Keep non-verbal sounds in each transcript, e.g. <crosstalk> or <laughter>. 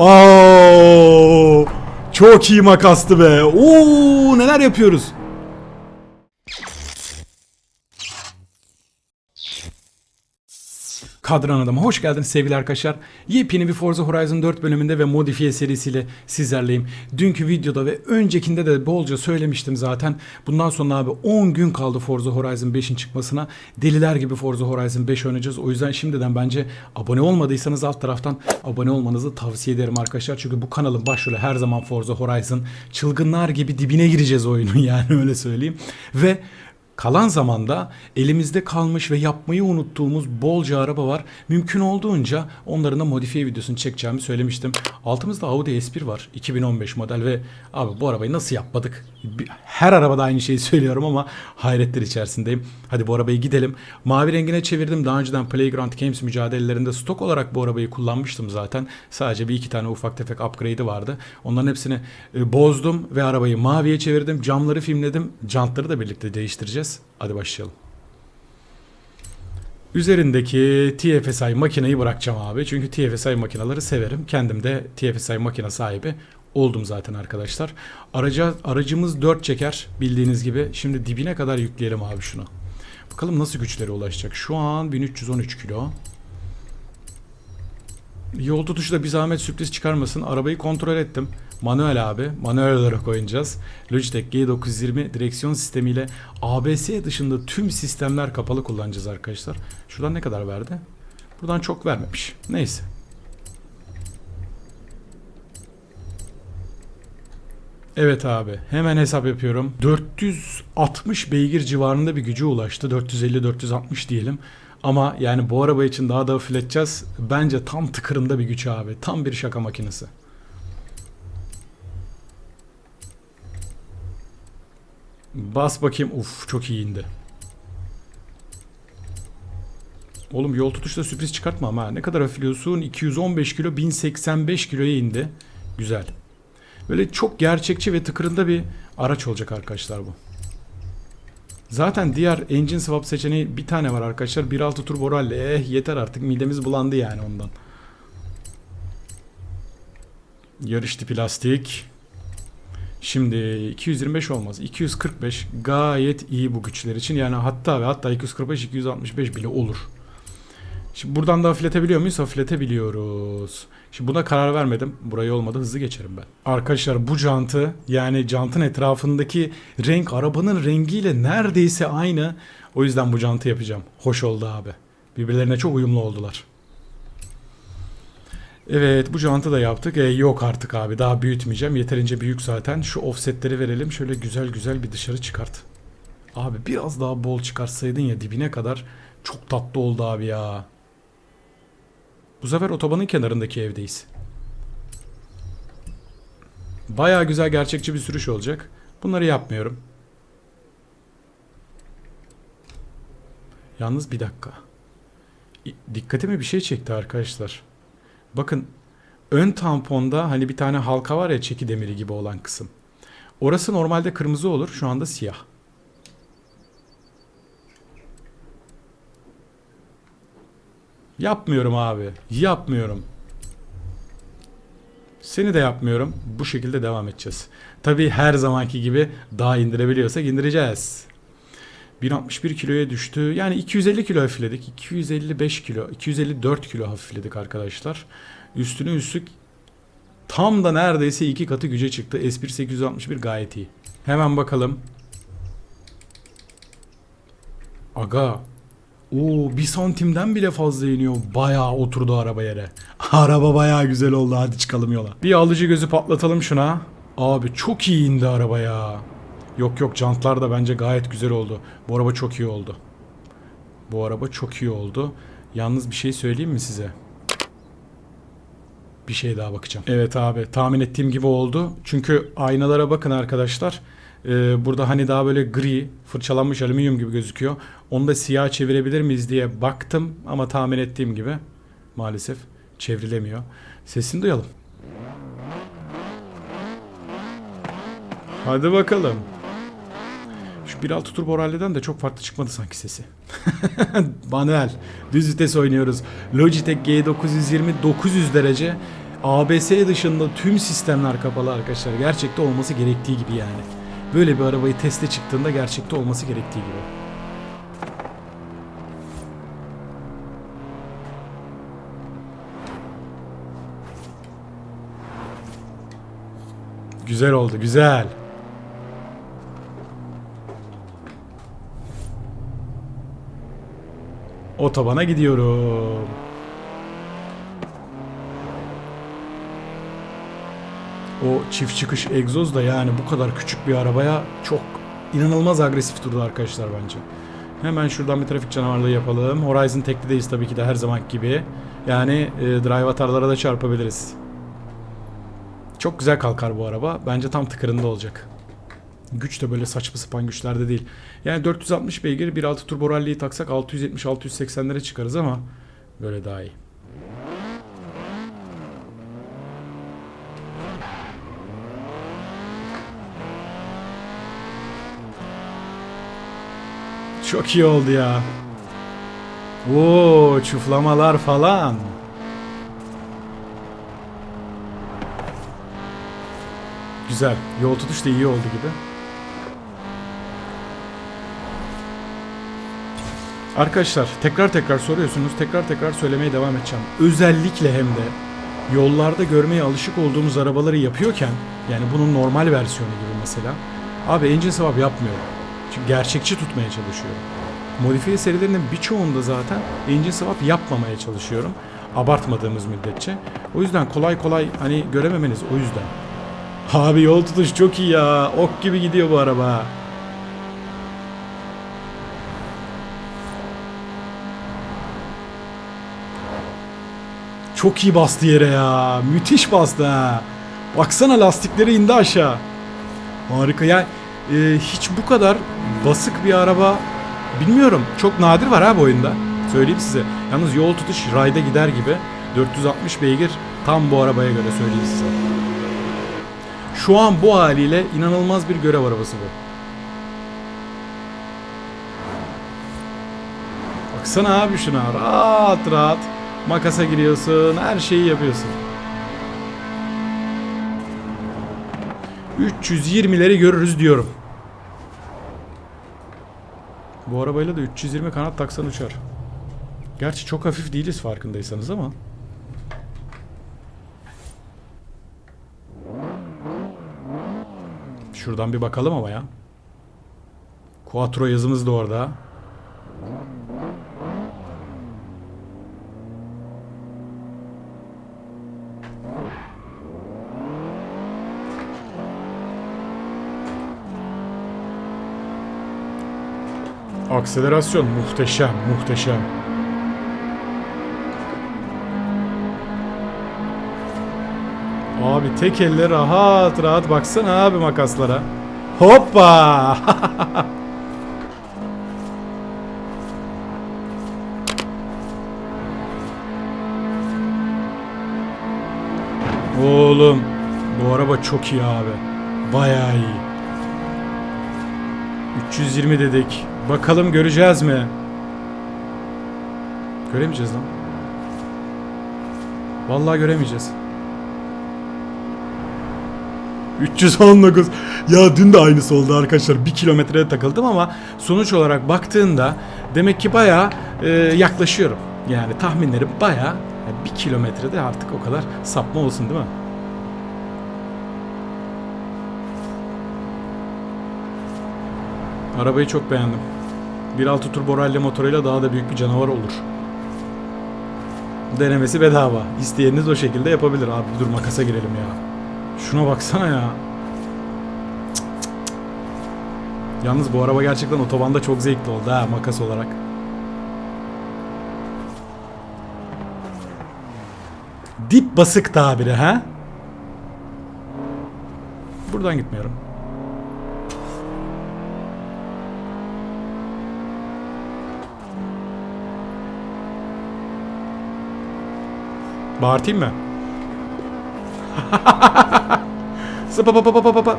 Oo, çok iyi makastı be. Oo, neler yapıyoruz? Kadran Adam'a hoş geldiniz sevgili arkadaşlar. Yepyeni bir Forza Horizon 4 bölümünde ve modifiye serisiyle sizlerleyim. Dünkü videoda ve öncekinde de bolca söylemiştim zaten. Bundan sonra abi 10 gün kaldı Forza Horizon 5'in çıkmasına. Deliler gibi Forza Horizon 5 oynayacağız. O yüzden şimdiden bence abone olmadıysanız alt taraftan abone olmanızı tavsiye ederim arkadaşlar. Çünkü bu kanalın başrolü her zaman Forza Horizon. Çılgınlar gibi dibine gireceğiz oyunun <laughs> yani öyle söyleyeyim. Ve Kalan zamanda elimizde kalmış ve yapmayı unuttuğumuz bolca araba var. Mümkün olduğunca onların da modifiye videosunu çekeceğimi söylemiştim. Altımızda Audi S1 var. 2015 model ve abi bu arabayı nasıl yapmadık? Her arabada aynı şeyi <laughs> söylüyorum ama hayretler içerisindeyim. Hadi bu arabayı gidelim. Mavi rengine çevirdim. Daha önceden Playground Games mücadelelerinde stok olarak bu arabayı kullanmıştım zaten. Sadece bir iki tane ufak tefek upgrade'i vardı. Onların hepsini e, bozdum ve arabayı maviye çevirdim. Camları filmledim. Jantları da birlikte değiştireceğiz. Hadi başlayalım. Üzerindeki TFSI makineyi bırakacağım abi. Çünkü TFSI makineleri severim. Kendim de TFSI makine sahibi oldum zaten arkadaşlar. Araca, aracımız 4 çeker bildiğiniz gibi. Şimdi dibine kadar yükleyelim abi şunu. Bakalım nasıl güçlere ulaşacak. Şu an 1313 kilo. Yol tutuşu da bir zahmet sürpriz çıkarmasın. Arabayı kontrol ettim. Manuel abi. Manuel olarak oynayacağız. Logitech G920 direksiyon sistemiyle ABS dışında tüm sistemler kapalı kullanacağız arkadaşlar. Şuradan ne kadar verdi? Buradan çok vermemiş. Neyse. Evet abi hemen hesap yapıyorum. 460 beygir civarında bir gücü ulaştı. 450-460 diyelim. Ama yani bu araba için daha da hafifleteceğiz. Bence tam tıkırında bir güç abi. Tam bir şaka makinesi. Bas bakayım. Uf çok iyi indi. Oğlum yol tutuşta sürpriz çıkartma ama. Ne kadar hafifliyorsun? 215 kilo 1085 kiloya indi. Güzel. Böyle çok gerçekçi ve tıkırında bir araç olacak arkadaşlar bu. Zaten diğer engine swap seçeneği bir tane var arkadaşlar. 1.6 turbo rally. Eh yeter artık midemiz bulandı yani ondan. Yarış tipi lastik. Şimdi 225 olmaz. 245 gayet iyi bu güçler için. Yani hatta ve hatta 245 265 bile olur. Şimdi buradan da hafifletebiliyor muyuz? Hafifletebiliyoruz. Şimdi buna karar vermedim. Burayı olmadı hızlı geçerim ben. Arkadaşlar bu jantı yani jantın etrafındaki renk arabanın rengiyle neredeyse aynı. O yüzden bu jantı yapacağım. Hoş oldu abi. Birbirlerine çok uyumlu oldular. Evet bu jantı da yaptık. E, yok artık abi daha büyütmeyeceğim. Yeterince büyük zaten. Şu offsetleri verelim. Şöyle güzel güzel bir dışarı çıkart. Abi biraz daha bol çıkarsaydın ya dibine kadar çok tatlı oldu abi ya. Bu sefer otobanın kenarındaki evdeyiz. Baya güzel gerçekçi bir sürüş olacak. Bunları yapmıyorum. Yalnız bir dakika. Dikkatimi bir şey çekti arkadaşlar. Bakın ön tamponda hani bir tane halka var ya çeki demiri gibi olan kısım. Orası normalde kırmızı olur. Şu anda siyah. Yapmıyorum abi. Yapmıyorum. Seni de yapmıyorum. Bu şekilde devam edeceğiz. Tabii her zamanki gibi daha indirebiliyorsak indireceğiz. 1061 kiloya düştü. Yani 250 kilo hafifledik. 255 kilo, 254 kilo hafifledik arkadaşlar. Üstüne üstlük tam da neredeyse iki katı güce çıktı. S1 861 gayet iyi. Hemen bakalım. Aga. Oo bir santimden bile fazla iniyor. Bayağı oturdu araba yere. <laughs> Araba bayağı güzel oldu. Hadi çıkalım yola. Bir alıcı gözü patlatalım şuna. Abi çok iyi indi araba ya. Yok yok jantlar da bence gayet güzel oldu. Bu araba çok iyi oldu. Bu araba çok iyi oldu. Yalnız bir şey söyleyeyim mi size? Bir şey daha bakacağım. Evet abi tahmin ettiğim gibi oldu. Çünkü aynalara bakın arkadaşlar. Ee, burada hani daha böyle gri fırçalanmış alüminyum gibi gözüküyor. Onu da siyah çevirebilir miyiz diye baktım ama tahmin ettiğim gibi maalesef çevrilemiyor. Sesini duyalım. Hadi bakalım. Şu 1.6 turbo rally'den de çok farklı çıkmadı sanki sesi. <laughs> Manuel. Düz vites oynuyoruz. Logitech G920 900 derece. ABS dışında tüm sistemler kapalı arkadaşlar. Gerçekte olması gerektiği gibi yani. Böyle bir arabayı teste çıktığında gerçekte olması gerektiği gibi. Güzel oldu, güzel. Otobana gidiyorum. O çift çıkış egzoz da yani bu kadar küçük bir arabaya çok inanılmaz agresif durdu arkadaşlar bence. Hemen şuradan bir trafik canavarlığı yapalım. Horizon teklideyiz tabii ki de her zaman gibi. Yani e, drive atarlara da çarpabiliriz. Çok güzel kalkar bu araba. Bence tam tıkırında olacak. Güç de böyle saçma sapan güçlerde değil. Yani 460 beygir 1.6 turbo rally'yi taksak 670-680'lere çıkarız ama böyle daha iyi. Çok iyi oldu ya. Oo, çuflamalar falan. Güzel. Yol tutuş da iyi oldu gibi. Arkadaşlar tekrar tekrar soruyorsunuz. Tekrar tekrar söylemeye devam edeceğim. Özellikle hem de yollarda görmeye alışık olduğumuz arabaları yapıyorken yani bunun normal versiyonu gibi mesela. Abi engine swap yapmıyorum. Çünkü gerçekçi tutmaya çalışıyorum. Modifiye serilerinin birçoğunda zaten engine swap yapmamaya çalışıyorum. Abartmadığımız müddetçe. O yüzden kolay kolay hani görememeniz o yüzden. Abi yol tutuş çok iyi ya. Ok gibi gidiyor bu araba. Çok iyi bastı yere ya. Müthiş bastı ha. Baksana lastikleri indi aşağı. Harika ya. e, hiç bu kadar basık bir araba bilmiyorum. Çok nadir var ha bu oyunda. Söyleyeyim size. Yalnız yol tutuş rayda gider gibi. 460 beygir tam bu arabaya göre söyleyeyim size. Şu an bu haliyle inanılmaz bir görev arabası bu. Baksana abi şuna rahat rahat makasa giriyorsun her şeyi yapıyorsun. 320'leri görürüz diyorum. Bu arabayla da 320 kanat taksan uçar. Gerçi çok hafif değiliz farkındaysanız ama. Şuradan bir bakalım ama ya. Quattro yazımız da orada. Akselerasyon muhteşem, muhteşem. Abi tek elle rahat rahat baksana abi makaslara. Hoppa! <laughs> Oğlum bu araba çok iyi abi. Bayağı iyi. 320 dedik. Bakalım göreceğiz mi? Göremeyeceğiz lan. Vallahi göremeyeceğiz. 319. Ya dün de aynısı oldu arkadaşlar. 1 kilometreye takıldım ama sonuç olarak baktığında demek ki bayağı e, yaklaşıyorum. Yani tahminlerim bayağı yani 1 kilometrede artık o kadar sapma olsun değil mi? Arabayı çok beğendim. 1.6 turbo rally motoruyla daha da büyük bir canavar olur. Denemesi bedava. İsteyeniniz o şekilde yapabilir. Abi dur makasa girelim ya. Şuna baksana ya. Yalnız bu araba gerçekten otobanda çok zevkli oldu ha makas olarak. Dip basık tabiri ha? Buradan gitmiyorum. Bağırtayım mı? <laughs> Zıpa.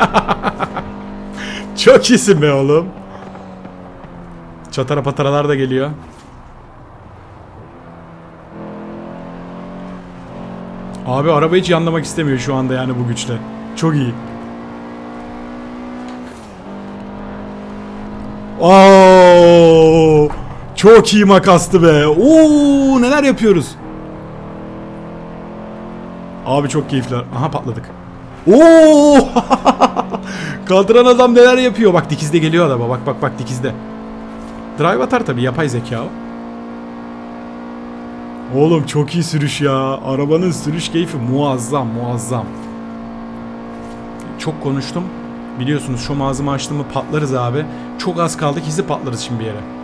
<laughs> Çok iyisin be oğlum. Çatara pataralar da geliyor. Abi araba hiç yanlamak istemiyor şu anda yani bu güçle. Çok iyi. Aa çok iyi makastı be. Oo, neler yapıyoruz? Abi çok keyifli. Aha patladık. Oo! <laughs> Kaldıran adam neler yapıyor? Bak dikizde geliyor araba. Bak bak bak dikizde. Drive atar tabii yapay zeka o. Oğlum çok iyi sürüş ya. Arabanın sürüş keyfi muazzam muazzam. Çok konuştum. Biliyorsunuz şu ağzımı açtığımı patlarız abi. Çok az kaldık izi patlarız şimdi bir yere.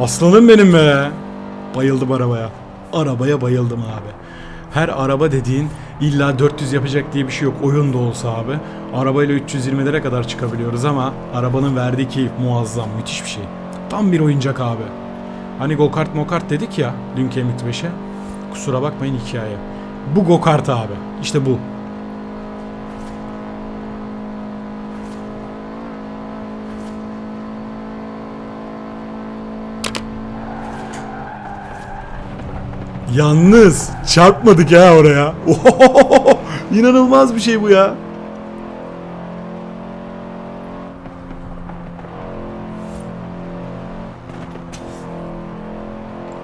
Aslanım benim be. Bayıldım arabaya. Arabaya bayıldım abi. Her araba dediğin illa 400 yapacak diye bir şey yok. Oyun da olsa abi. Arabayla 320'lere kadar çıkabiliyoruz ama arabanın verdiği keyif muazzam. Müthiş bir şey. Tam bir oyuncak abi. Hani go kart mokart dedik ya dünkü M5'e. Kusura bakmayın hikaye. Bu go kart abi. İşte bu. Yalnız çarpmadık ya oraya. Ohohoho! <laughs> İnanılmaz bir şey bu ya.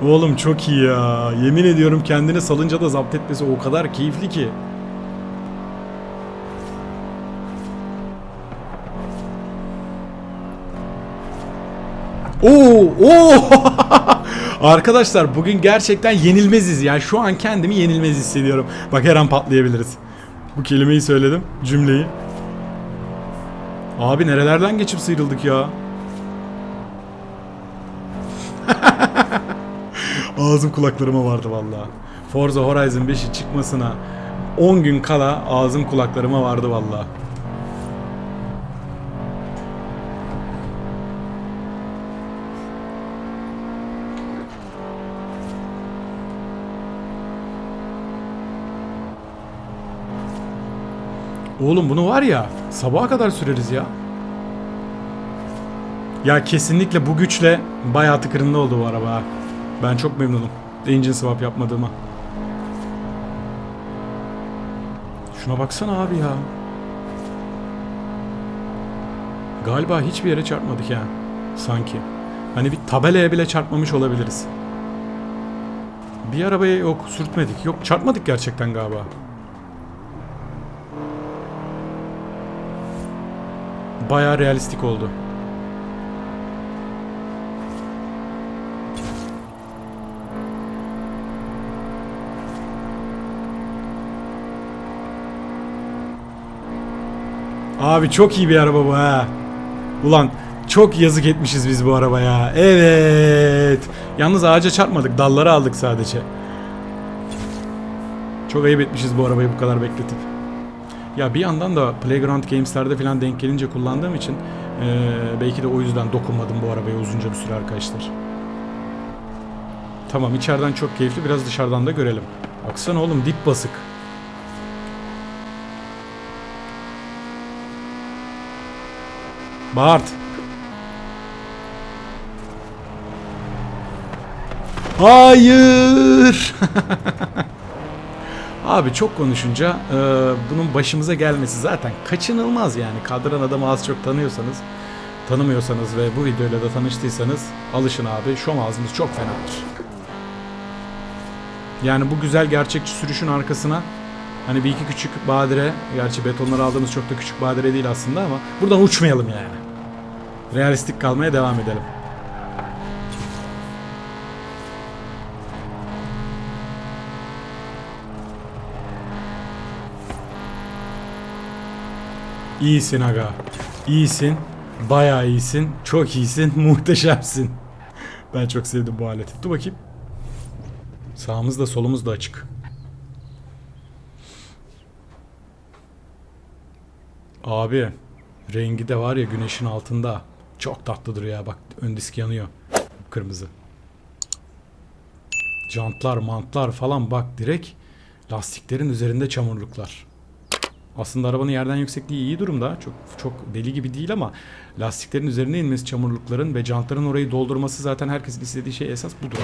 Oğlum çok iyi ya. Yemin ediyorum kendini salınca da zapt etmesi o kadar keyifli ki. Oo, oo. Arkadaşlar bugün gerçekten yenilmeziz. Yani şu an kendimi yenilmez hissediyorum. Bak her an patlayabiliriz. Bu kelimeyi söyledim, cümleyi. Abi nerelerden geçip sıyrıldık ya? <laughs> Ağzım kulaklarıma vardı vallahi. Forza Horizon 5'i çıkmasına 10 gün kala ağzım kulaklarıma vardı vallahi. Oğlum bunu var ya sabaha kadar süreriz ya. Ya kesinlikle bu güçle bayağı tıkırında oldu bu araba. Ben çok memnunum. Engine swap yapmadığıma. Şuna baksana abi ya. Galiba hiçbir yere çarpmadık ya. Sanki. Hani bir tabelaya bile çarpmamış olabiliriz. Bir arabaya yok sürtmedik. Yok çarpmadık gerçekten galiba. Bayağı realistik oldu. Abi çok iyi bir araba bu ha. Ulan çok yazık etmişiz biz bu arabaya. Evet. Yalnız ağaca çarpmadık. Dalları aldık sadece. Çok ayıp etmişiz bu arabayı bu kadar bekletip. Ya bir yandan da Playground Games'lerde falan denk gelince kullandığım için eee, belki de o yüzden dokunmadım bu arabaya uzunca bir süre arkadaşlar. Tamam içeriden çok keyifli biraz dışarıdan da görelim. Baksana oğlum dip basık. Bart. Hayır. <laughs> Abi çok konuşunca e, bunun başımıza gelmesi zaten kaçınılmaz yani. Kadran adamı az çok tanıyorsanız, tanımıyorsanız ve bu videoyla da tanıştıysanız alışın abi. Şom ağzımız çok fenadır. Yani bu güzel gerçekçi sürüşün arkasına hani bir iki küçük badire, gerçi betonları aldığımız çok da küçük badire değil aslında ama buradan uçmayalım yani. Realistik kalmaya devam edelim. İyisin aga. İyisin. Bayağı iyisin. Çok iyisin. <laughs> Muhteşemsin. Ben çok sevdim bu aleti. Dur bakayım. Sağımız da solumuz da açık. Abi rengi de var ya güneşin altında. Çok tatlıdır ya bak ön disk yanıyor. Kırmızı. Jantlar, mantlar falan bak direkt lastiklerin üzerinde çamurluklar. Aslında arabanın yerden yüksekliği iyi durumda. Çok çok deli gibi değil ama lastiklerin üzerine inmesi, çamurlukların ve jantların orayı doldurması zaten herkesin istediği şey esas budur.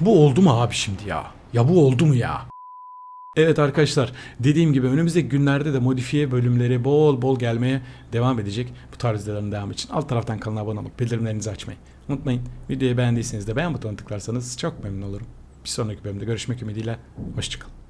Bu oldu mu abi şimdi ya? Ya bu oldu mu ya? Evet arkadaşlar dediğim gibi önümüzdeki günlerde de modifiye bölümleri bol bol gelmeye devam edecek. Bu tarz videoların devamı için alt taraftan kanala abone olup bildirimlerinizi açmayı unutmayın. Videoyu beğendiyseniz de beğen butonuna tıklarsanız çok memnun olurum. Bir sonraki bölümde görüşmek ümidiyle. Hoşçakalın.